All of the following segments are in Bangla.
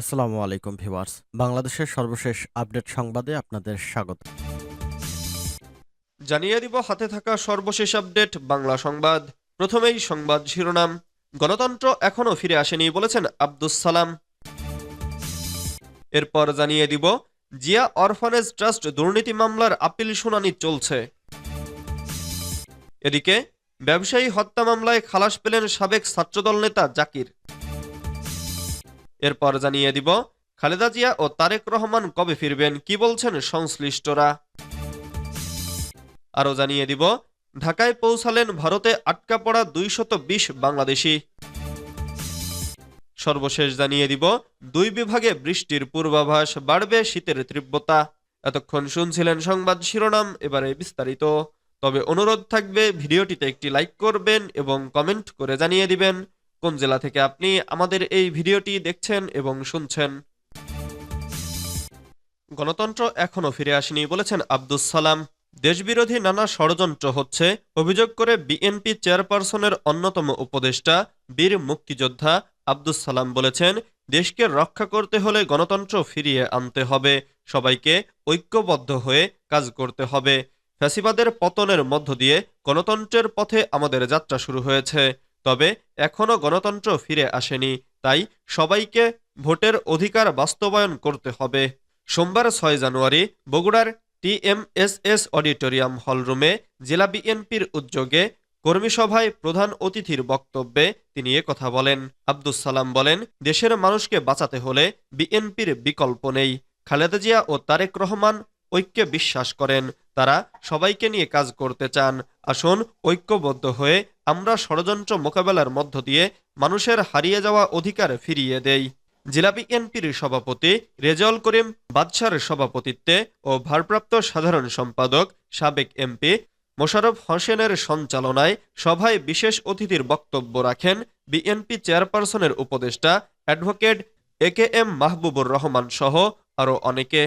আসসালামু আলাইকুম ভিউয়ার্স। বাংলাদেশের সর্বশেষ আপডেট সংবাদে আপনাদের স্বাগত। জানিয়ে দিব হাতে থাকা সর্বশেষ আপডেট, বাংলা সংবাদ। প্রথমেই সংবাদ শিরোনাম। গণতন্ত্র এখনও ফিরে আসেনি বলেছেন আব্দুস সালাম। এরপর জানিয়ে দিব, জিয়া অরফানেজ ট্রাস্ট দুর্নীতি মামলার আপিল শুনানি চলছে। এদিকে, ব্যবসায়ী হত্যা মামলায় খালাস পেলেন সাবেক ছাত্রদল নেতা জাকির। এরপর জানিয়ে দিব, খালেদা জিয়া ও তারেক রহমান কবে ফিরবেন, কি বলছেন সংশ্লিষ্টরা? আরও জানিয়ে দিব, ঢাকায় পৌঁছালেন ভারতে আটকা পড়া দুইশত বিশ বাংলাদেশি। সর্বশেষ জানিয়ে দিব, দুই বিভাগে বৃষ্টির পূর্বাভাস, বাড়বে শীতের তীব্রতা। এতক্ষণ শুনছিলেন সংবাদ শিরোনাম, এবারে বিস্তারিত। তবে অনুরোধ থাকবে, ভিডিওটিতে একটি লাইক করবেন এবং কমেন্ট করে জানিয়ে দিবেন। কোন জেলা থেকে আপনি আমাদের এই ভিডিওটি দেখছেন এবং শুনছেন। গণতন্ত্র এখনও ফিরে আসেনি বলেছেন আব্দুস সালাম। দেশবিরোধী নানা ষড়যন্ত্র হচ্ছে, অভিযোগ করে বিএনপি চেয়ারপারসনের অন্যতম উপদেষ্টা বীর মুক্তিযোদ্ধা আব্দুস সালাম বলেছেন, দেশকে রক্ষা করতে হলে গণতন্ত্র ফিরিয়ে আনতে হবে, সবাইকে ঐক্যবদ্ধ হয়ে কাজ করতে হবে। ফ্যাসিবাদের পতনের মধ্য দিয়ে গণতন্ত্রের পথে আমাদের যাত্রা শুরু হয়েছে। তবে এখনও গণতন্ত্র ফিরে আসেনি, তাই সবাইকে ভোটের অধিকার বাস্তবায়ন করতে হবে। সোমবার ছয় জানুয়ারি বগুড়ার টিএমএসএস অডিটোরিয়াম হলরুমে জেলা বিএনপির উদ্যোগে কর্মীসভায় প্রধান অতিথির বক্তব্যে তিনি কথা বলেন। আব্দুস সালাম বলেন, দেশের মানুষকে বাঁচাতে হলে বিএনপির বিকল্প নেই। খালেদা জিয়া ও তারেক রহমান ঐক্যে বিশ্বাস করেন, তারা সবাইকে নিয়ে কাজ করতে চান। আসুন, ঐক্যবদ্ধ হয়ে আমরা ষড়যন্ত্র মোকাবেলার মধ্য দিয়ে মানুষের হারিয়ে যাওয়া অধিকার ফিরিয়ে দেই। জেলা বিএনপির সভাপতি রেজাউল করিম বাদশার সভাপতিত্বে ও ভারপ্রাপ্ত সাধারণ সম্পাদক সাবেক এমপি মোশারফ হোসেনের সঞ্চালনায় সভায় বিশেষ অতিথির বক্তব্য রাখেন বিএনপি চেয়ারপারসনের উপদেষ্টা advocate A K M Mahbubur Rahman সহ আরও অনেকে।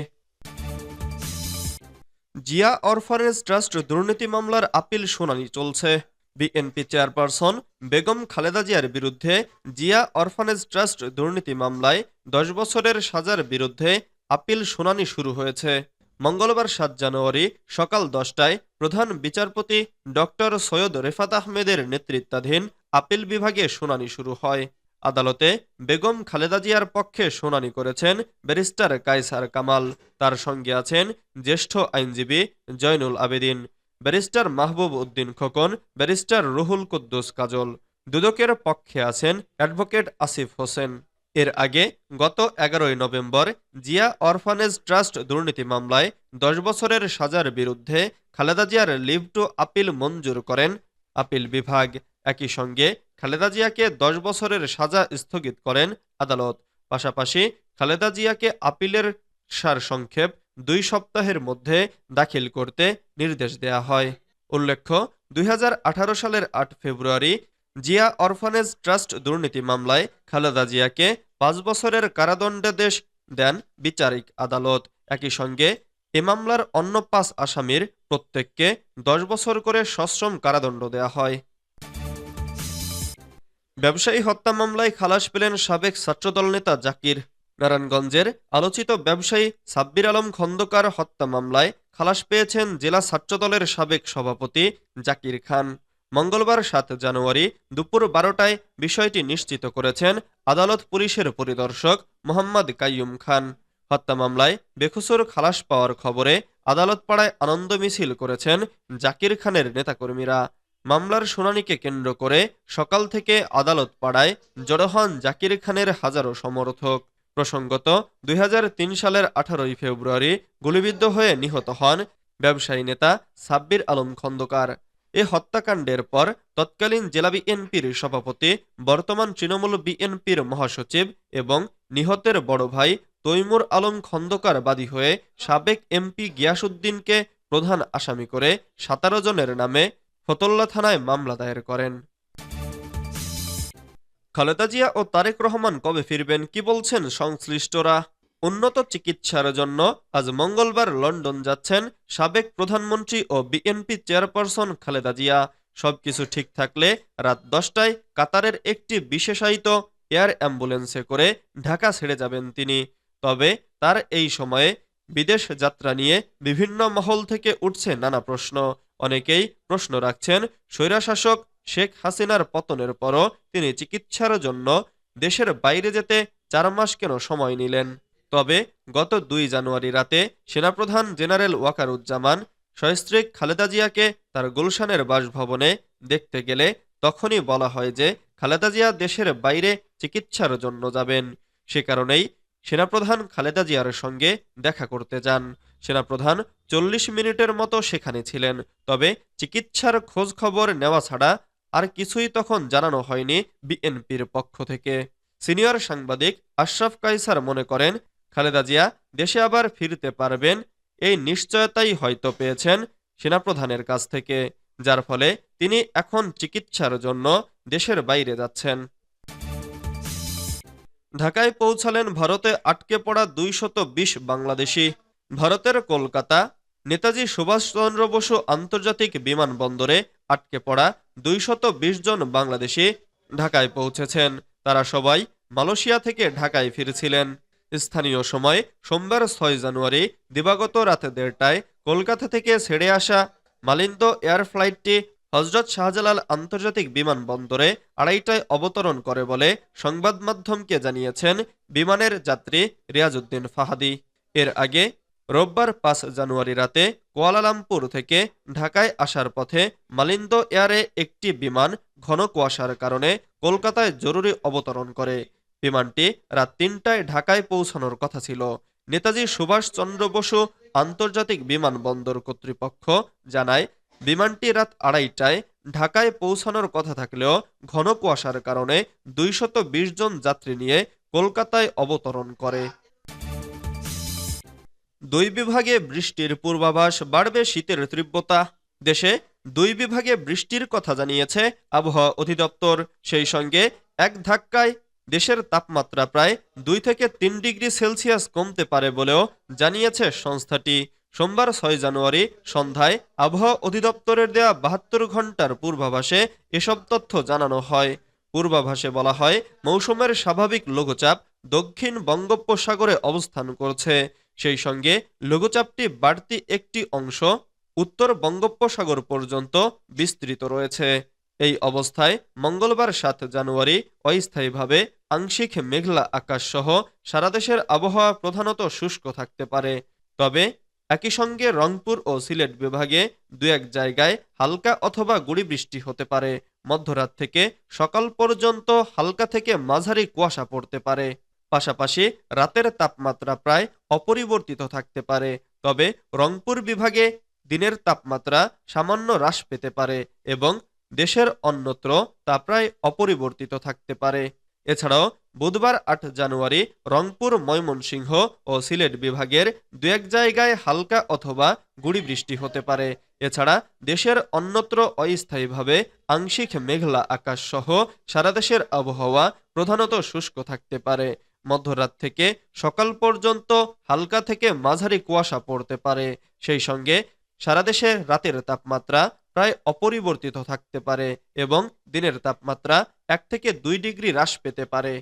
জিয়া অরফানেজ ট্রাস্ট দুর্নীতি মামলার আপিল শুনানি চলছে। বিএনপি চেয়ারপারসন বেগম খালেদা জিয়ার বিরুদ্ধে জিয়া অরফানেজ ট্রাস্ট দুর্নীতি মামলায় দশ বছরের সাজার বিরুদ্ধে আপিল শুনানি শুরু হয়েছে। মঙ্গলবার সাত জানুয়ারি সকাল দশটায় প্রধান বিচারপতি ডক্টর সৈয়দ রেফাত আহমেদের নেতৃত্বাধীন আপিল বিভাগে শুনানি শুরু হয়। আদালতে বেগম খালেদা জিয়ার পক্ষে শুনানি করেছেন ব্যারিস্টার কায়সার কামাল। তার সঙ্গে আছেন জ্যেষ্ঠ আইনজীবী Zainul Abedin. Barrister Mahbub Uddin Khokon, barrister Ruhul Quddus Kajal. দুদকের পক্ষে আছেন অ্যাডভোকেট আসিফ হোসেন। এর আগে গত এগারোই নভেম্বর জিয়া অরফানেজ ট্রাস্ট দুর্নীতি মামলায় দশ বছরের সাজার বিরুদ্ধে খালেদা জিয়ার লিভ টু আপিল মঞ্জুর করেন আপিল বিভাগ। একই সঙ্গে খালেদা জিয়াকে দশ বছরের সাজা স্থগিত করেন আদালত। পাশাপাশি খালেদা জিয়াকে আপিলের সারসংক্ষেপ দুই সপ্তাহের মধ্যে দাখিল করতে নির্দেশ দেয়া হয়। উল্লেখ্য, দুই হাজার আঠারো সালের আট ফেব্রুয়ারি জিয়া অরফানেজ ট্রাস্ট দুর্নীতি মামলায় খালেদা জিয়াকে পাঁচ বছরের কারাদণ্ডাদেশ দেন বিচারিক আদালত। একই সঙ্গে এ মামলার অন্য পাঁচ আসামির প্রত্যেককে দশ বছর করে সশ্রম কারাদণ্ড দেয়া হয়। ব্যবসায়ী হত্যা মামলায় খালাস পেলেন সাবেক ছাত্রদল নেতা জাকির নারায়ণগঞ্জের আলোচিত ব্যবসায়ী সাব্বির আলম খন্দকার হত্যা মামলায় খালাস পেয়েছেন জেলা ছাত্রদলের সাবেক সভাপতি জাকির খান। মঙ্গলবার সাত জানুয়ারি দুপুর বারোটায় বিষয়টি নিশ্চিত করেছেন আদালত পুলিশের পরিদর্শক মোহাম্মদ কাইয়ুম খান। হত্যা মামলায় বেখুসুর খালাস পাওয়ার খবরে আদালত পাড়ায় আনন্দ মিছিল করেছেন জাকির খানের নেতাকর্মীরা। মামলার শুনানিকে কেন্দ্র করে সকাল থেকে আদালত পাড়ায় জড়ো হন জাকির খানের হাজারো সমর্থক। প্রসঙ্গত, দুই হাজার তিন সালের আঠারোই ফেব্রুয়ারি গুলিবিদ্ধ হয়ে নিহত হন ব্যবসায়ী নেতা সাব্বির আলম খন্দকার। এ হত্যাকাণ্ডের পর তৎকালীন জেলা বিএনপির সভাপতি, বর্তমান তৃণমূল বিএনপির মহাসচিব এবং নিহতের বড় ভাই তৈমুর আলম খন্দকার বাদী হয়ে সাবেক এমপি গিয়াসুদ্দিনকে প্রধান আসামি করে সাতারো জনের নামে ফতল্লা থানায় মামলা দায়ের করেন। খালেদা জিয়া ও তারেক রহমান কবে ফিরবেন কি বলছেন সংশ্লিষ্টরা? উন্নত চিকিৎসার জন্য আজ মঙ্গলবার লন্ডন যাচ্ছেন সাবেক প্রধানমন্ত্রী ও বিএনপি চেয়ারপারসন খালেদা জিয়া। সবকিছু ঠিক থাকলে রাত দশটায় কাতারের একটি বিশেষায়িত এয়ার অ্যাম্বুলেন্সে করে ঢাকা ছেড়ে যাবেন তিনি। তবে তার এই সময়ে বিদেশ যাত্রা নিয়ে বিভিন্ন মহল থেকে উঠছে নানা প্রশ্ন। অনেকেই প্রশ্ন রাখছেন, স্বৈরাশাসক শেখ হাসিনার পতনের পরও তিনি চিকিৎসার জন্য দেশের বাইরে যেতে চার মাস কেন সময় নিলেন? তবে গত দুই জানুয়ারি রাতে সেনাপ্রধান জেনারেল ওয়াকারুজ্জামান সস্ত্রীক খালেদা জিয়াকে তার গুলশানের বাসভবনে দেখতে গেলে তখনই বলা হয় যে খালেদা জিয়া দেশের বাইরে চিকিৎসার জন্য যাবেন। সে কারণেই সেনাপ্রধান খালেদা জিয়ার সঙ্গে দেখা করতে যান। সেনাপ্রধান চল্লিশ মিনিটের মতো সেখানে ছিলেন, তবে চিকিৎসার খোঁজ খবর নেওয়া ছাড়া আর কিছুই তখন জানানো হয়নি বিএনপির পক্ষ থেকে। সিনিয়র সাংবাদিক আশরাফ কাইসার মনে করেন, খালেদা জিয়া দেশে আবার ফিরতে পারবেন, এই নিশ্চয়তাই হয়তো পেয়েছেন সেনাপ্রধানের কাছ থেকে, যার ফলে তিনি এখন চিকিৎসার জন্য দেশের বাইরে যাচ্ছেন। ঢাকায় পৌঁছালেন ভারতে আটকে পড়া দুইশত বিশ বাংলাদেশি। ভারতের কলকাতা, নেতাজি সুভাষচন্দ্র বসু আন্তর্জাতিক বিমানবন্দরে আটকে পড়া দুইশত জন বাংলাদেশি ঢাকায় পৌঁছেছেন। তারা সবাই মালয়েশিয়া থেকে ঢাকায় ফিরছিলেন। স্থানীয় সময় সোমবার ছয় জানুয়ারি দিবাগত রাত দেড়টায় কলকাতা থেকে ছেড়ে আসা মালিন্দ এয়ার ফ্লাইটটি হজরত শাহজালাল আন্তর্জাতিক বিমানবন্দরে আড়াইটায় অবতরণ করে বলে সংবাদ মাধ্যমকে জানিয়েছেন বিমানের যাত্রী রিয়াজউদ্দিন ফাহাদি। এর আগে রোববার পাঁচ জানুয়ারি রাতে কুয়ালালামপুর থেকে ঢাকায় আসার পথে মালিন্দ এয়ারে একটি বিমান ঘন কুয়াশার কারণে কলকাতায় জরুরি অবতরণ করে। বিমানটি রাত তিনটায় ঢাকায় পৌঁছানোর কথা ছিল। নেতাজি সুভাষচন্দ্র বসু আন্তর্জাতিক বিমানবন্দর কর্তৃপক্ষ জানায়, বিমানটি রাত আড়াইটায় ঢাকায় পৌঁছানোর কথা থাকলেও ঘন কুয়াশার কারণে দুইশত জন যাত্রী নিয়ে কলকাতায় অবতরণ করে। দুই বিভাগে বৃষ্টির পূর্বাভাস বাড়বে শীতের তীব্রতা। দেশে দুই বিভাগে বৃষ্টির কথা জানিয়েছে আবহাওয়া অধিদপ্তর। সেই সঙ্গে এক ধাক্কায় দেশের তাপমাত্রা প্রায় দুই থেকে তিন ডিগ্রি সেলসিয়াস কমতে পারে বলেও জানিয়েছে সংস্থাটি। সোমবার ছয় জানুয়ারি সন্ধ্যায় আবহাওয়া অধিদপ্তরের দেয়া বাহাত্তর ঘণ্টার পূর্বাভাসে এসব তথ্য জানানো হয়। পূর্বাভাসে বলা হয়, মৌসুমের স্বাভাবিক লঘুচাপ দক্ষিণ বঙ্গোপসাগরে অবস্থান করছে। সেই সঙ্গে লঘুচাপটি বাড়তি একটি অংশ উত্তর বঙ্গোপসাগর পর্যন্ত বিস্তৃত রয়েছে। এই অবস্থায় মঙ্গলবার সাত জানুয়ারি অস্থায়ীভাবে আংশিক মেঘলা আকাশ সহ সারা দেশের আবহাওয়া প্রধানত শুষ্ক থাকতে পারে। তবে একই সঙ্গে রংপুর ও সিলেট বিভাগে দু এক জায়গায় হালকা অথবা গুড়ি বৃষ্টি হতে পারে। মধ্যরাত থেকে সকাল পর্যন্ত হালকা থেকে মাঝারি কুয়াশা পড়তে পারে। পাশাপাশি রাতের তাপমাত্রা প্রায় অপরিবর্তিত থাকতে পারে, তবে রংপুর বিভাগে দিনের তাপমাত্রা সামান্য হ্রাস পেতে পারে এবং দেশের অন্যত্র তা প্রায় অপরিবর্তিত থাকতে পারে। এছাড়াও বুধবার আট জানুয়ারি রংপুর, ময়মনসিংহ ও সিলেট বিভাগের দু এক জায়গায় হালকা অথবা গুড়ি বৃষ্টি হতে পারে। এছাড়া দেশের অন্যত্র অস্থায়ীভাবে আংশিক মেঘলা আকাশ সহ সারা দেশের আবহাওয়া প্রধানত শুষ্ক থাকতে পারে। মধ্যরাত থেকে সকাল পর্যন্ত হালকা থেকে মাঝারি কুয়াশা পড়তে পারে। সেই সঙ্গে সারা দেশে রাতের তাপমাত্রা প্রায় অপরিবর্তিত থাকতে পারে এবং দিনের তাপমাত্রা এক থেকে দুই ডিগ্রি হ্রাস পেতে পারে।